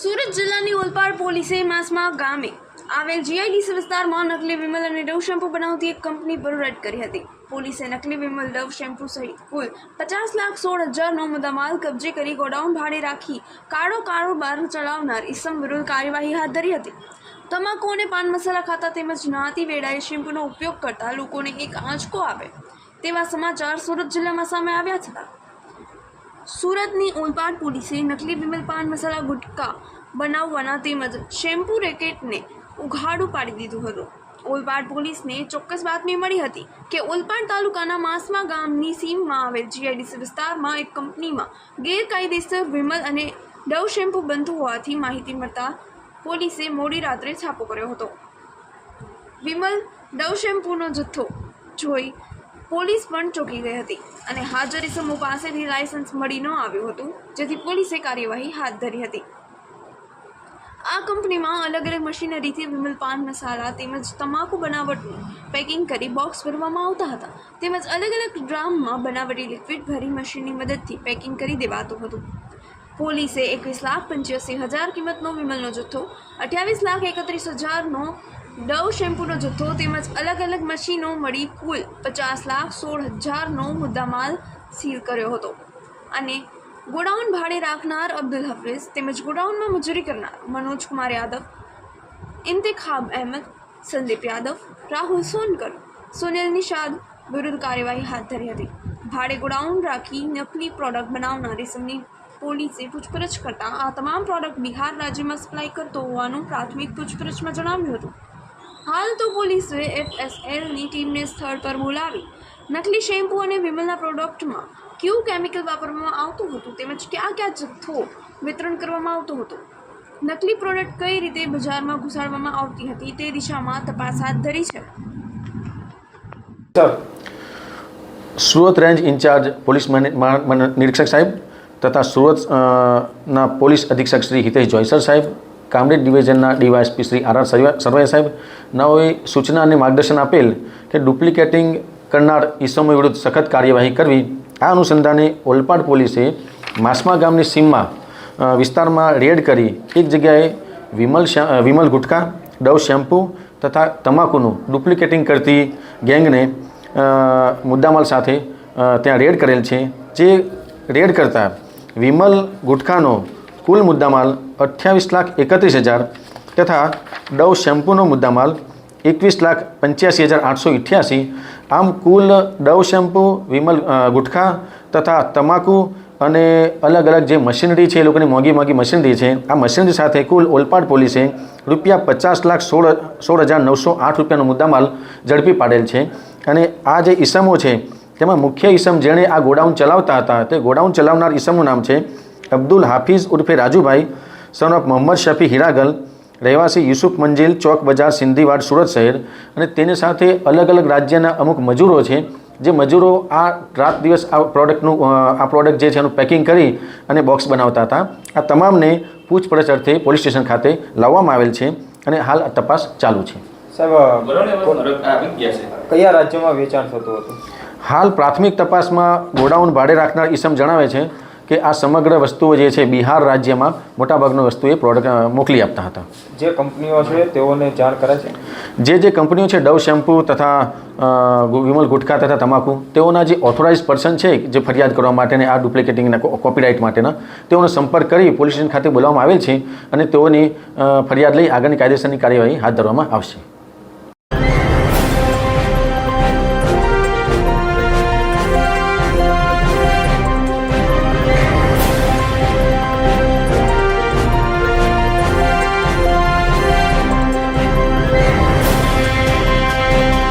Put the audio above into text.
સુરત જિલ્લાની ઓલપાડ પોલીસે માસમાં ગામે આવેલ જીઆઈડીસી વિસ્તારમાં નકલી વિમલ અને ડવ શેમ્પૂ બનાવતી એક કંપની પર રેડ કરી હતી. પોલીસે નકલી વિમલ, ડવ શેમ્પૂ સહિત કુલ પચાસ લાખ સોળ હજારનો મુદ્દામાલ કબજે કરી ગોડાઉન ભાડે રાખી કાળો કારોબાર ચલાવનાર ઇસમ વિરુદ્ધ કાર્યવાહી હાથ ધરી હતી. તમાકુ અને પાન મસાલા ખાતા તેમજ નાતી વેળાએ શેમ્પૂનો ઉપયોગ કરતા લોકોને એક આંચકો આવે તેવા સમાચાર સુરત જિલ્લામાં સામે આવ્યા હતા. સુરતની ઓલપાડ પોલીસે નકલી વિમલ પાન મસાલા ગુટકા બનાવવાના તેમજ શેમ્પૂ રેકેટને ઉઘાડું પાડી દીધું હતું. ઓલપાડ પોલીસને ચોક્કસ બાતમી મળી હતી કે ઓલપાડ તાલુકાના માસમા ગામની સીમમાં આવેલ જીઆઈડીસી વિસ્તારમાં એક કંપનીમાં ગેરકાયદેસર વિમલ અને ડવ શેમ્પૂ બનતું હોવાથી માહિતી મળતા પોલીસે મોડી રાત્રે છાપો કર્યો હતો. વિમલ ડવ શેમ્પૂનો જથ્થો જોઈ પોલીસ પણ ચોંકી ગઈ હતી અને હાજર ઇસમો પાસેથી લાયસન્સ મળી ન આવ્યું હતું, જેથી પોલીસે કાર્યવાહી હાથ ધરી હતી. આ કંપનીમાં અલગ અલગ મશીનરીથી વિમલ પાન, મસાલા તેમજ તમાકુ બનાવટનું પેકિંગ કરી બોક્સ ભરવામાં આવતા હતા. તેમજ અલગ અલગ ડ્રામમાં બનાવટી લિક્વિડ ભરી મશીનની મદદથી પેકિંગ કરી દેવાતું હતું. પોલીસે એકવીસ લાખ પંચ્યાસી હજાર કિંમતનો વિમલનો જથ્થો, અઠ્યાવીસ લાખ એકત્રીસ હજારનો ડવ શેમ્પૂનો જથ્થો તેમજ અલગ અલગ મશીનો મળી કુલ પચાસ લાખ સોળ હજારનો મુદ્દામાલ સીલ કર્યો હતો. અને ગોડાઉન ભાડે રાખનાર અબ્દુલ હફીઝ તેમજ ગોડાઉનમાં મજૂરી કરનાર મનોજ કુમાર યાદવ, ઇન્તિખાબ અહેમદ, સંદીપ યાદવ, રાહુલ સોનકર, સુનિલ નિષાદ વિરુદ્ધ કાર્યવાહી હાથ ધરી હતી. ભાડે ગોડાઉન રાખી નકલી પ્રોડક્ટ બનાવનારી સમની પોલીસે પૂછપરછ કરતાં આ તમામ પ્રોડક્ટ બિહાર રાજ્યમાં સપ્લાય કરતો હોવાનું પ્રાથમિક પૂછપરછમાં જણાવ્યું હતું. હાલ તો પોલીસે એફએસએલની ટીમને સ્થળ પર બોલાવી નકલી શેમ્પૂ અને વિમલના પ્રોડક્ટમાં કયું કેમિકલ વાપરવામાં આવતું હતું તેમજ ક્યાં ક્યાં જથ્થો વિતરણ કરવામાં આવતું હતું? નકલી પ્રોડક્ટ કઈ રીતે બજારમાં ઘુસાડવામાં આવતી હતી તે દિશામાં તપાસ હાથ ધરી છે. Sir, Surat range incharge police નિરીક્ષક સાહેબ તથા સુરત ના પોલીસ અધિક્ષક શ્રી હિતેશ જોઈસર સાહેબ કામરેજ ડિવિઝનના ડીવાયએસપી શ્રી આર સરવાઈ સાહેબ નવોએ સૂચના અને માર્ગદર્શન આપેલ કે ડુપ્લિકેટિંગ કરનાર ઈસમો વિરુદ્ધ સખત કાર્યવાહી કરવી, આ અનુસંધાને ઓલપાડ પોલીસે માસમા ગામની સીમમાં વિસ્તારમાં રેડ કરી એક જગ્યાએ વિમલ વિમલ ગુટકા, ડવ શેમ્પૂ તથા તમાકુનું ડુપ્લિકેટિંગ કરતી ગેંગને મુદ્દામાલ સાથે ત્યાં રેડ કરેલ છે. જે રેડ કરતાં વિમલ ગુટખાનો કુલ મુદ્દામાલ અઠ્યાવીસ લાખ એકત્રીસ હજાર તથા ડવ શેમ્પૂનો મુદ્દામાલ એકવીસ લાખ પંચ્યાસી હજાર આઠસો અઠ્યાસી. આમ કુલ ડવ શેમ્પૂ, વિમલ ગુટખા તથા તમાકુ અને અલગ અલગ જે મશીનરી છે એ લોકોની મોંઘી મોંઘી મશીનરી છે. આ મશીનરી સાથે કુલ ઓલપાડ પોલીસે રૂપિયા પચાસ લાખ સોળ સોળ હજાર નવસો આઠ રૂપિયાનો મુદ્દામાલ ઝડપી પાડેલ છે. અને આ જે ઈસમો છે, તેમાં મુખ્ય ઈસમ જેણે આ ગોડાઉન ચલાવતા હતા, તે ગોડાઉન ચલાવનાર ઈસમનું નામ છે અબ્દુલ હાફિઝ ઉર્ફે રાજુભાઈ સન ઓફ મોહમ્મદ શફી હિરાગલ રહેવાસી યુસુફ મંજિલ ચોક બજાર સિંધીવાડ સુરત શહેર અને તેની સાથે અલગ અલગ રાજ્યના અમુક મજૂરો છે. જે મજૂરો આ રાત દિવસ આ પ્રોડક્ટનું આ પ્રોડક્ટ જે છે એનું પેકિંગ કરી અને બોક્સ બનાવતા હતા. આ તમામને પૂછપરછ અર્થે પોલીસ સ્ટેશન ખાતે લાવવામાં આવેલ છે અને હાલ આ તપાસ ચાલુ છે. સાહેબ કયા રાજ્યમાં વેચાણ થતું હતું? હાલ પ્રાથમિક તપાસમાં ગોડાઉન ભાડે રાખનાર ઈસમ જણાવે છે કે આ સમગ્ર વસ્તુઓ જે છે બિહાર રાજ્યમાં મોટાભાગની વસ્તુ એ પ્રોડક્ટ મોકલી આપતા હતા. જે કંપનીઓ છે તેઓને જાણ કરે છે? જે જે કંપનીઓ છે ડવ શેમ્પૂ તથા વિમલ ગુટખા તથા તમાકુ તેઓના જે ઓથોરાઇઝ પર્સન છે જે ફરિયાદ કરવા માટેને આ ડુપ્લિકેટિંગના કોપીરાઇટ માટેના તેઓનો સંપર્ક કરી પોલીસ સ્ટેશન ખાતે બોલાવવામાં આવેલ છે અને તેઓની ફરિયાદ લઈ આગળની કાયદેસરની કાર્યવાહી હાથ ધરવામાં આવશે.